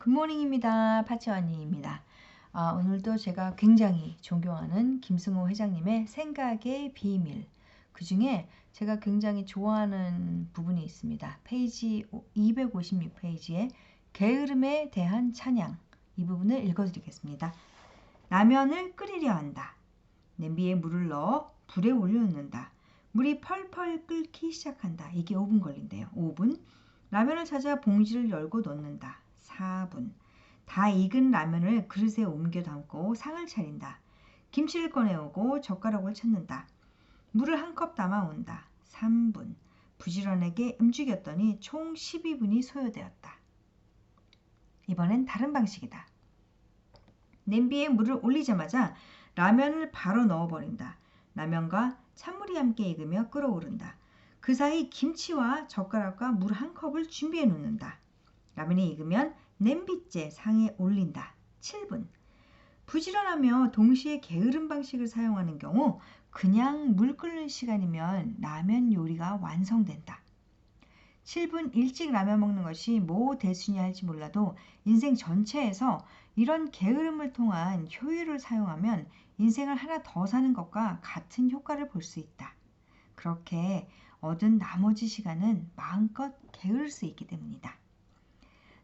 굿모닝입니다. 파치원니입니다. 아, 오늘도 제가 굉장히 존경하는 김승호 회장님의 생각의 비밀 그 중에 제가 굉장히 좋아하는 부분이 있습니다. 페이지 256페이지에 게으름에 대한 찬양 이 부분을 읽어드리겠습니다. 라면을 끓이려 한다. 냄비에 물을 넣어 불에 올려놓는다. 물이 펄펄 끓기 시작한다. 이게 5분 걸린대요. 5분. 라면을 찾아 봉지를 열고 넣는다. 4분. 다 익은 라면을 그릇에 옮겨 담고 상을 차린다. 김치를 꺼내오고 젓가락을 찾는다. 물을 한 컵 담아 온다. 3분. 부지런하게 움직였더니 총 12분이 소요되었다. 이번엔 다른 방식이다. 냄비에 물을 올리자마자 라면을 바로 넣어버린다. 라면과 찬물이 함께 익으며 끓어오른다. 그 사이 김치와 젓가락과 물 한 컵을 준비해 놓는다. 라면이 익으면 냄비째 상에 올린다. 7분. 부지런하며 동시에 게으른 방식을 사용하는 경우 그냥 물 끓는 시간이면 라면 요리가 완성된다. 7분 일찍 라면 먹는 것이 뭐 대수냐 할지 몰라도 인생 전체에서 이런 게으름을 통한 효율을 사용하면 인생을 하나 더 사는 것과 같은 효과를 볼 수 있다. 그렇게 얻은 나머지 시간은 마음껏 게으를 수 있기 때문이다.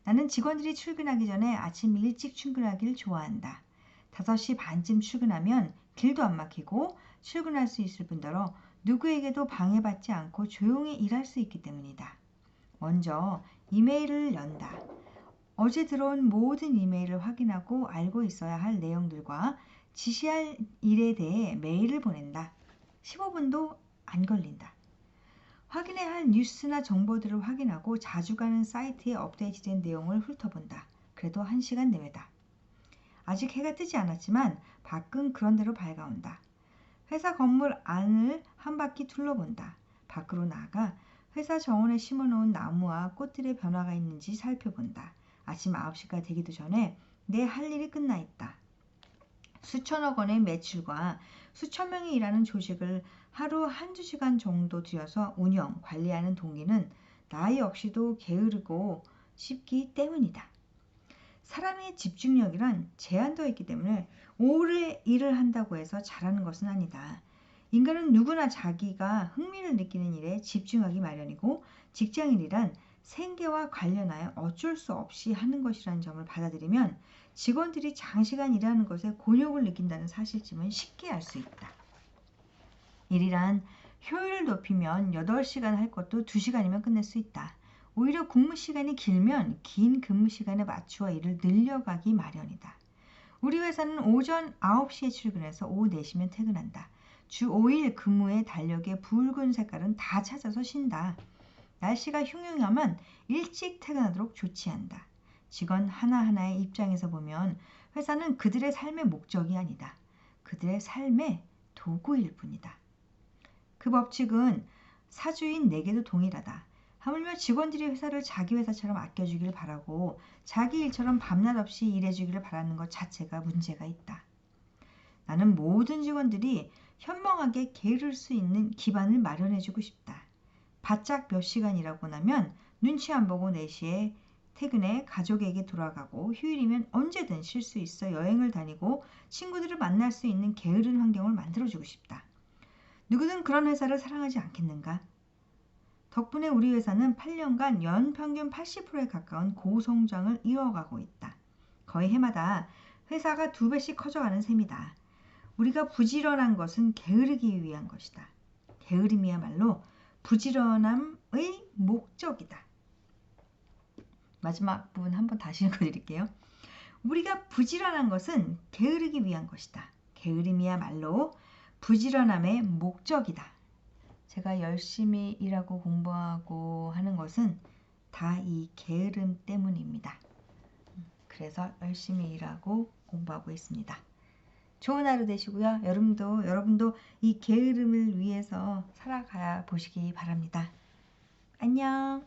나는 직원들이 출근하기 전에 아침 일찍 출근하기를 좋아한다. 5시 반쯤 출근하면 길도 안 막히고 출근할 수 있을 뿐더러 누구에게도 방해받지 않고 조용히 일할 수 있기 때문이다. 먼저 이메일을 연다. 어제 들어온 모든 이메일을 확인하고 알고 있어야 할 내용들과 지시할 일에 대해 메일을 보낸다. 15분도 안 걸린다. 확인해야 할 뉴스나 정보들을 확인하고 자주 가는 사이트에 업데이트된 내용을 훑어본다. 그래도 1시간 내외다. 아직 해가 뜨지 않았지만 밖은 그런대로 밝아온다. 회사 건물 안을 한 바퀴 둘러본다. 밖으로 나가 회사 정원에 심어놓은 나무와 꽃들의 변화가 있는지 살펴본다. 아침 9시가 되기도 전에 내 할 일이 끝나 있다. 수천억 원의 매출과 수천 명이 일하는 조직을 하루 한두 시간 정도 들여서 운영, 관리하는 동기는 나 역시도 게으르고 쉽기 때문이다. 사람의 집중력이란 제한도 있기 때문에 오래 일을 한다고 해서 잘하는 것은 아니다. 인간은 누구나 자기가 흥미를 느끼는 일에 집중하기 마련이고 직장인이란 생계와 관련하여 어쩔 수 없이 하는 것이라는 점을 받아들이면 직원들이 장시간 일하는 것에 곤욕을 느낀다는 사실쯤은 쉽게 알 수 있다. 일이란 효율을 높이면 8시간 할 것도 2시간이면 끝낼 수 있다. 오히려 근무 시간이 길면 긴 근무 시간에 맞추어 일을 늘려가기 마련이다. 우리 회사는 오전 9시에 출근해서 오후 4시면 퇴근한다. 주 5일 근무의 달력의 붉은 색깔은 다 찾아서 쉰다. 날씨가 흉흉하면 일찍 퇴근하도록 조치한다. 직원 하나하나의 입장에서 보면 회사는 그들의 삶의 목적이 아니다. 그들의 삶의 도구일 뿐이다. 그 법칙은 사주인 내게도 동일하다. 하물며 직원들이 회사를 자기 회사처럼 아껴주길 바라고 자기 일처럼 밤낮 없이 일해주기를 바라는 것 자체가 문제가 있다. 나는 모든 직원들이 현명하게 게으를 수 있는 기반을 마련해주고 싶다. 바짝 몇 시간 이라고 나면 눈치 안 보고 4시에 퇴근해 가족에게 돌아가고 휴일이면 언제든 쉴 수 있어 여행을 다니고 친구들을 만날 수 있는 게으른 환경을 만들어주고 싶다. 누구든 그런 회사를 사랑하지 않겠는가? 덕분에 우리 회사는 8년간 연 평균 80%에 가까운 고성장을 이어가고 있다. 거의 해마다 회사가 두 배씩 커져가는 셈이다. 우리가 부지런한 것은 게으르기 위한 것이다. 게으름이야말로 부지런함의 목적이다. 마지막 부분 한번 다시 읽어드릴게요. 우리가 부지런한 것은 게으르기 위한 것이다. 게으름이야말로 부지런함의 목적이다. 제가 열심히 일하고 공부하고 하는 것은 다 이 게으름 때문입니다. 그래서 열심히 일하고 공부하고 있습니다. 좋은 하루 되시고요. 여러분도 여러분도 이 게으름을 위해서 살아가 보시기 바랍니다. 안녕.